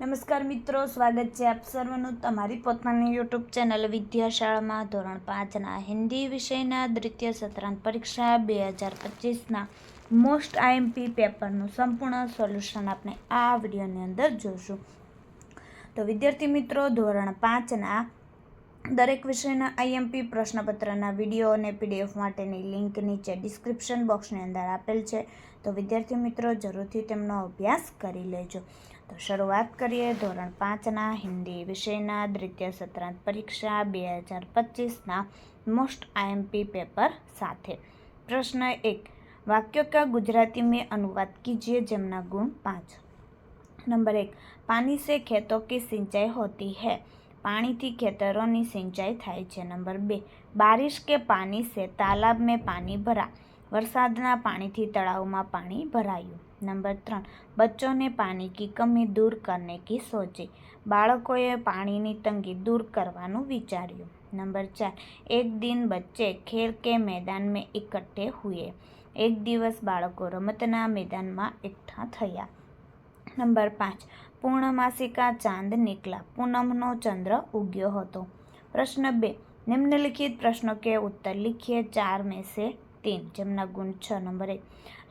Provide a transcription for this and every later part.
નમસ્કાર મિત્રો, સ્વાગત છે આપ સર્વનું તમારી પોતાની યુટ્યુબ ચેનલ વિદ્યાશાળામાં ધોરણ પાંચના હિન્દી વિષયના દ્વિતીય સત્રાંત પરીક્ષા બે હજાર પચીસના મોસ્ટ આઈએમપી પેપરનું સંપૂર્ણ સોલ્યુશન આપણે આ વિડીયોની અંદર જોઈશું તો વિદ્યાર્થી મિત્રો, ધોરણ પાંચના દરેક વિષયના આઈએમપી પ્રશ્નપત્રના વીડિયો અને પીડીએફ માટેની લિંક નીચે ડિસ્ક્રિપ્શન બોક્સની અંદર આપેલ છે. તો વિદ્યાર્થી મિત્રો, જરૂરથી તેમનો અભ્યાસ કરી લેજો. તો શરૂઆત કરીએ ધોરણ પાંચના હિન્દી વિષયના દ્વિતીય સત્રાંત પરીક્ષા બે હજાર પચીસના મોસ્ટ આઈએમપી પેપર સાથે. પ્રશ્ન એક, વાક્યો કા ગુજરાતી મેં અનુવાદ કીજીએ જેમના ગુણ પાંચ? નંબર એક, પાણી સે ખેતો કે સિંચાઈ હોતી હૈ? પાણીથી ખેતરોની સિંચાઈ થાય છે. નંબર બે, બારિશ કે પાણી સે તાલાબ મેં પાણી ભરા? વરસાદના પાણીથી તળાવમાં પાણી ભરાયું. નંબર ત્રણ, બચ્ચોને પાણી કી કમી દૂર કરને કી સોચે? બાળકોએ પાણીની તંગી દૂર કરવાનું વિચાર્યું. નંબર ચાર, એક દિન બચ્ચે ખેલ કે મેદાન એકઠે હુએ. એક દિવસ બાળકો રમતના મેદાનમાં એકઠા થયા. નંબર પાંચ, પૂર્ણમાસિકા ચાંદ નીકળા પૂનમનો ચંદ્ર ઉગ્યો હતો. પ્રશ્ન બે, નિમ્નલિખિત પ્રશ્નો કે ઉત્તર, લિખીએ ચાર મેસે तीन जमना गुण छ नंबर एक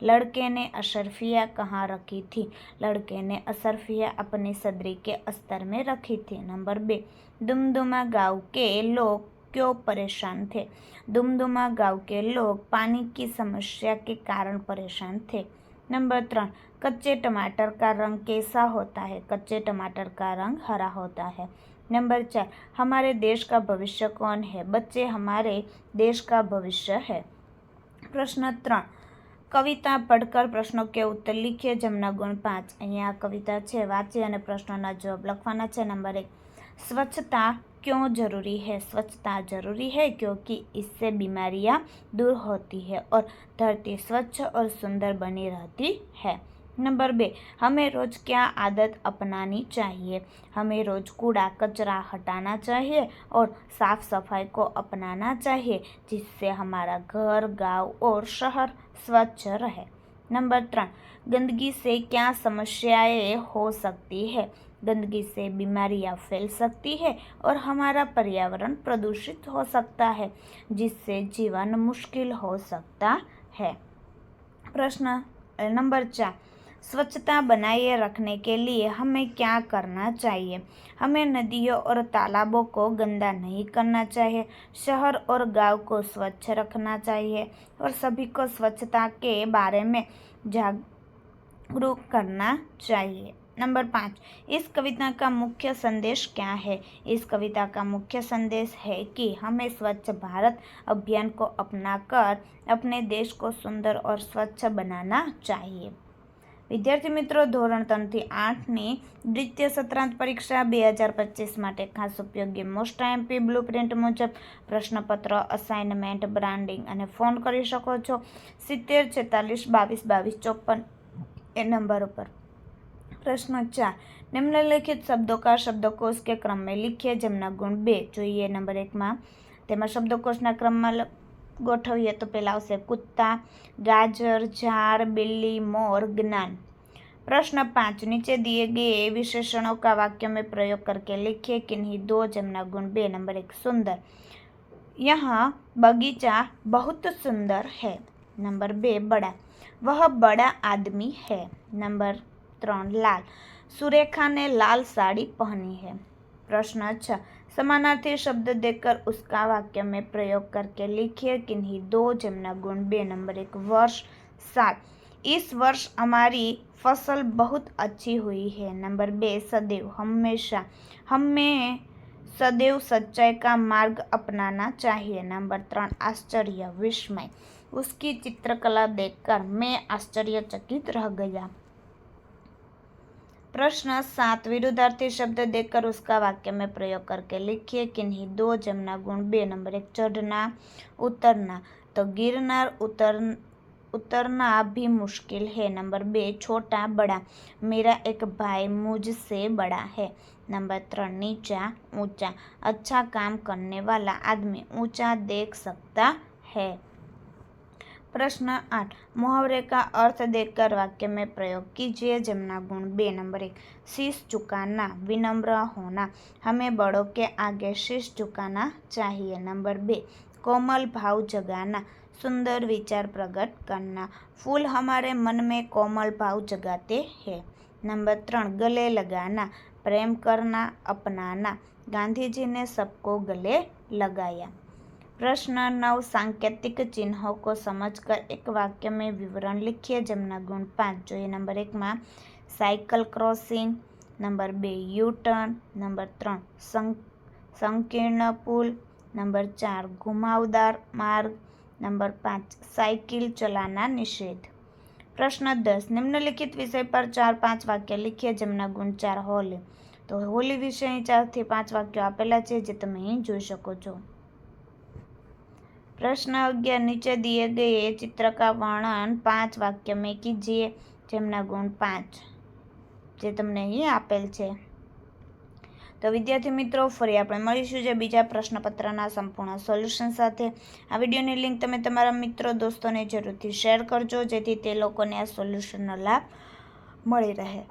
लड़के ने अशरफिया कहाँ रखी थी लड़के ने अशरफिया अपनी सदरी के अस्तर में रखी थी नंबर बे दुमदुमा गाँव के लोग क्यों परेशान थे दुमदुमा गाँव के लोग पानी की समस्या के कारण परेशान थे नंबर त्रण कच्चे टमाटर का रंग कैसा होता है कच्चे टमाटर का रंग हरा होता है नंबर चार हमारे देश का भविष्य कौन है बच्चे हमारे देश का भविष्य है પ્રશ્ન ત્રણ કવિતા પડકર પ્રશ્નો કે ઉત્તર લીખીએ જમના ગુણ પાંચ અહીંયા કવિતા છે વાંચી અને પ્રશ્નોના જવાબ લખવાના છે નંબર એક स्वच्छता क्यों ज़रूरी है स्वच्छता ज़रूरी है क्योंकि इससे बीमारियां दूर होती है और धरती स्वच्छ और सुंदर बनी रहती है नंबर बे, हमें रोज़ क्या आदत अपनानी चाहिए? हमें रोज़ कूड़ा कचरा हटाना चाहिए और साफ़ सफ़ाई को अपनाना चाहिए, जिससे हमारा घर, गाँव और शहर स्वच्छ रहे। नंबर त्रण, गंदगी से क्या समस्याएँ हो सकती है? गंदगी से बीमारियाँ फैल सकती है और हमारा पर्यावरण प्रदूषित हो सकता है, जिससे जीवन मुश्किल हो सकता है। प्रश्न नंबर चार स्वच्छता बनाए रखने के लिए हमें क्या करना चाहिए? हमें नदियों और तालाबों को गंदा नहीं करना चाहिए। शहर और गाँव को स्वच्छ रखना चाहिए और सभी को स्वच्छता के बारे में जागरूक करना चाहिए। नंबर पाँच, इस कविता का मुख्य संदेश क्या है? इस कविता का मुख्य संदेश है कि हमें स्वच्छ भारत अभियान को अपनाकर अपने देश को सुंदर और स्वच्छ बनाना चाहिए। વિદ્યાર્થી મિત્રો, ધોરણ ત્રણથી આઠની દ્વિતીય સત્રાંત પરીક્ષા બે હજાર પચીસ માટે ખાસ ઉપયોગી મોસ્ટ એમપી બ્લુ પ્રિન્ટ મુજબ પ્રશ્નપત્ર અસાઇનમેન્ટ બ્રાન્ડિંગ અને ફોન કરી શકો છો. સિત્તેર, છેતાલીસ, બાવીસ બાવીસ, ચોપન એ નંબર ઉપર. પ્રશ્ન ચાર, નિમ્નલિખિત શબ્દોકાર શબ્દકોષ કે ક્રમે લીખીએ જેમના ગુણ બે? જોઈએ નંબર એકમાં. તેમાં શબ્દકોશના ક્રમમાં ગોઠવીએ તો પહેલાં આવશે કુત્તા ગાજર ઝાડ बिल्ली मोर ज्ञान प्रश्न पाँच नीचे दिए गए विशेषणों का वाक्य में प्रयोग करके लिखिए किन्हीं दो जमना गुण बे नंबर एक सुंदर यहाँ बगीचा बहुत सुंदर है नंबर बे बड़ा वह बड़ा आदमी है नंबर ત્રણ લાલ सुरेखा ने लाल साड़ी पहनी है प्रश्न छ समानार्थी शब्द देकर उसका वाक्य में प्रयोग करके लिखिए, किन्हीं दो जमना गुण, बे नंबर एक वर्ष, सात। इस वर्ष हमारी फ़सल बहुत अच्छी हुई है। नंबर बे, सदैव हमेशा, हमें सदैव सच्चाई का मार्ग अपनाना चाहिए। नंबर त्रण, आश्चर्य, विस्मय। उसकी चित्रकला देखकर मैं आश्चर्यचकित रह गया। प्रश्न सात, विरुद्धार्थी शब्द देकर उसका वाक्य में प्रयोग करके लिखिए, किन्हीं दो जमना गुण, बे नंबर एक, चढ़ना, उतरना। तो गिरनार, उतर, उतरना भी मुश्किल है। नंबर बे, छोटा, बड़ा। मेरा एक भाई मुझसे बड़ा है। नंबर तीन नीचा, ऊँचा। अच्छा काम करने वाला आदमी ऊँचा देख सकता है। प्रश्न आठ मुहावरे का अर्थ देखकर वाक्य में प्रयोग कीजिए जमना गुण बे नंबर एक शीश झुकाना विनम्र होना हमें बड़ों के आगे शीश झुकाना चाहिए नंबर बे कोमल भाव जगाना सुंदर विचार प्रकट करना फूल हमारे मन में कोमल भाव जगाते हैं नंबर त्रण गले लगाना प्रेम करना अपनाना गांधी जी ने सबको गले लगाया प्रश्न नौ सांकेतिक चिन्हों को समझकर एक वाक्य में विवरण लिखिए जमना गुण पाँच જોઈએ નંબર એકમાં સાયકલ ક્રોસિંગ નંબર બે યુ ટર્ન નંબર ત્રણ સંકીર્ણ પુલ નંબર ચાર ઘુમાવદાર માર્ગ નંબર પાંચ સાયકલ ચલાના નિષેધ પ્રશ્ન દસ નિમ્નલિખિત વિષય પર ચાર પાંચ વાક્ય લીખીએ જેમના ગુણ ચાર હોલી તો હોલી વિશે ચારથી પાંચ વાક્યો આપેલા છે જે તમે અહીં જોઈ શકો છો પ્રશ્ન અગિયાર નીચે દિયે ગયે ચિત્ર કા વર્ણન પાંચ વાક્ય મેં કીજીએ જેમના ગુણ પાંચ, જે તમને અહીં આપેલ છે. તો વિદ્યાર્થી મિત્રો, ફરી આપણે મળીશું જે બીજા પ્રશ્નપત્રના સંપૂર્ણ સોલ્યુશન સાથે. આ વિડીયોની લિંક તમે તમારા મિત્રો, દોસ્તોને જરૂરથી શેર કરજો, જેથી તે લોકોને આ સોલ્યુશનનો લાભ મળી રહે.